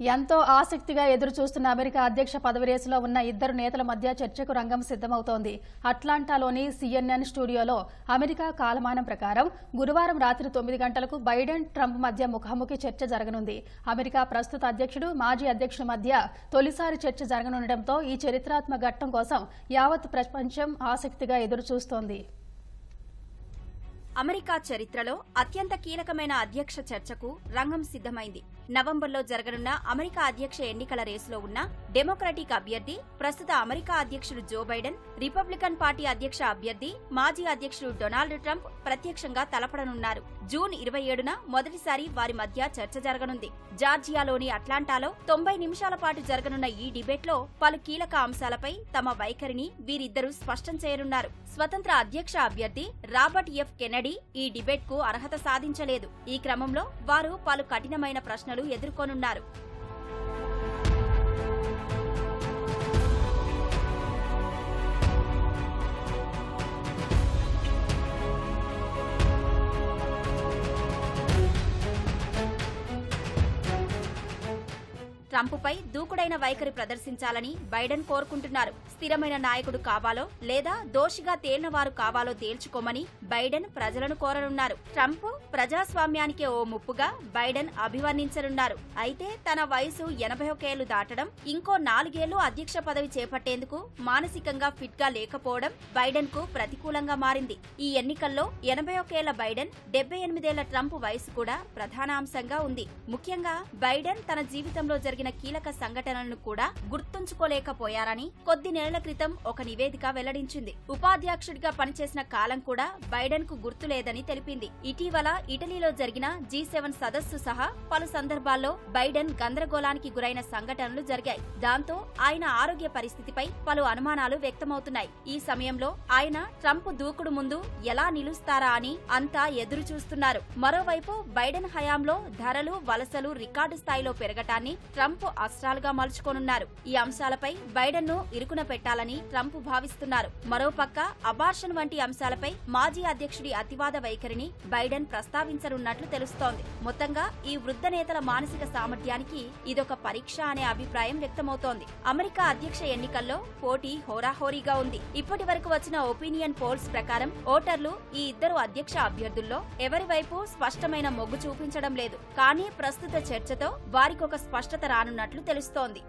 ఎంతో ఆసక్తిగా ఎదురు చూస్తున్న అమెరికా అధ్యక్ష పదవి రేసులో ఉన్న ఇద్దరు నేతల మధ్య చర్చకు రంగం సిద్ధమవుతోంది. అట్లాంటాలోని సీఎన్ఎన్ స్టూడియోలో అమెరికా కాలమానం ప్రకారం గురువారం రాత్రి తొమ్మిది గంటలకు బైడెన్ ట్రంప్ మధ్య ముఖాముఖి చర్చ జరగనుంది. అమెరికా ప్రస్తుత అధ్యక్షుడు మాజీ అధ్యక్షుడి మధ్య తొలిసారి చర్చ జరగనుండటంతో ఈ చరిత్రాత్మక ఘట్టం కోసం యావత్ ప్రపంచం ఆసక్తిగా ఎదురు చూస్తోంది అమెరికా చరిత్రలో అత్యంత కీలకమైన అధ్యక్ష చర్చకు రంగం సిద్ధమైంది. నవంబర్లో జరగనున్న అమెరికా అధ్యక్ష ఎన్నికల రేసులో ఉన్న డెమోక్రటిక్ అభ్యర్థి ప్రస్తుత అమెరికా అధ్యక్షుడు జో బైడెన్ రిపబ్లికన్ పార్టీ అధ్యక్ష అభ్యర్థి మాజీ అధ్యక్షుడు డొనాల్డ్ ట్రంప్ ప్రత్యక్షంగా తలపడనున్నారు. జూన్ ఇరవై ఏడున మొదటిసారి వారి మధ్య చర్చ జరగనుంది. జార్జియాలోని అట్లాంటాలో తొంభై నిమిషాల పాటు జరగనున్న ఈ డిబేట్లో పలు కీలక అంశాలపై తమ వైఖరిని వీరిద్దరూ స్పష్టం చేయనున్నారు. స్వతంత్ర అధ్యక్ష అభ్యర్థి రాబర్ట్ ఎఫ్ కెనడీ ఈ డిబేట్కు అర్హత సాధించలేదు. ఈ క్రమంలో వారు పలు కఠినమైన ప్రశ్నలు ఎదుర్కొనున్నారు. ట్రంప్పై దూకుడైన వైఖరి ప్రదర్శించాలని బైడెన్ కోరుకుంటున్నారు. స్థిరమైన నాయకుడు కావాలో లేదా దోషిగా తేలినవారు కావాలో తేల్చుకోమని బైడెన్ ప్రజలను కోరనున్నారు. ట్రంప్ ప్రజాస్వామ్యానికే ఓ ముప్పుగా బైడెన్ అభివర్ణించనున్నారు. అయితే తన వయసు ఎనభై ఒకేళ్ళు దాటడం ఇంకో నాలుగేళ్ళు అధ్యక్ష పదవి చేపట్టేందుకు మానసికంగా ఫిట్గా లేకపోవడం బైడెన్కు ప్రతికూలంగా మారింది. ఈ ఎన్నికల్లో ఎనభై ఒకేళ్ళ బైడెన్ డెబ్బై ఎనిమిదేళ్ళ ట్రంప్ వయసు కూడా ప్రధాన అంశంగా ఉంది. ముఖ్యంగా బైడెన్ తన జీవితంలో జరిగిన కీలక సంఘటనలను కూడా గుర్తుంచుకోలేకపోయారని కొద్ది నెలల క్రితం ఒక నివేదిక వెల్లడించింది. ఉపాధ్యక్షుడిగా పనిచేసిన కాలం కూడా బైడెన్కు గుర్తులేదని తెలిపింది. ఇటీవల ఇటలీలో జరిగిన జీ సెవెన్ సదస్సు సహా పలు సందర్భాల్లో బైడెన్ గందరగోళానికి గురైన సంఘటనలు జరిగాయి. దాంతో ఆయన ఆరోగ్య పరిస్థితిపై పలు అనుమానాలు వ్యక్తమవుతున్నాయి. ఈ సమయంలో ఆయన ట్రంప్ దూకుడు ముందు ఎలా నిలుస్తారా అని అంతా ఎదురు చూస్తున్నారు మరోవైపు బైడెన్ హయాంలో ధరలు వలసలు రికార్డు స్థాయిలో పెరగటాన్ని ట్రంప్ ట్రంప్ అస్త్రాలుగా మలుచుకోనున్నారు. ఈ అంశాలపై బైడెన్ను ఇరుకున పెట్టాలని ట్రంప్ భావిస్తున్నారు. మరోపక్క అబార్షన్ వంటి అంశాలపై మాజీ అధ్యక్షుడి అతివాద వైఖరిని బైడెన్ ప్రస్తావించనున్నట్లు తెలుస్తోంది. మొత్తంగా ఈ వృద్ధ నేతల మానసిక సామర్థ్యానికి ఇదొక పరీక్ష అనే అభిప్రాయం వ్యక్తమవుతోంది. అమెరికా అధ్యక్ష ఎన్నికల్లో పోటీ హోరాహోరీగా ఉంది. ఇప్పటి వరకు వచ్చిన ఒపీనియన్ పోల్స్ ప్రకారం ఓటర్లు ఈ ఇద్దరు అధ్యక్ష అభ్యర్థుల్లో ఎవరి వైపు స్పష్టమైన మొగ్గు చూపించడం లేదు. కానీ ప్రస్తుత చర్చతో వారికొక స్పష్టత రానున్నట్లు తెలుస్తోంది.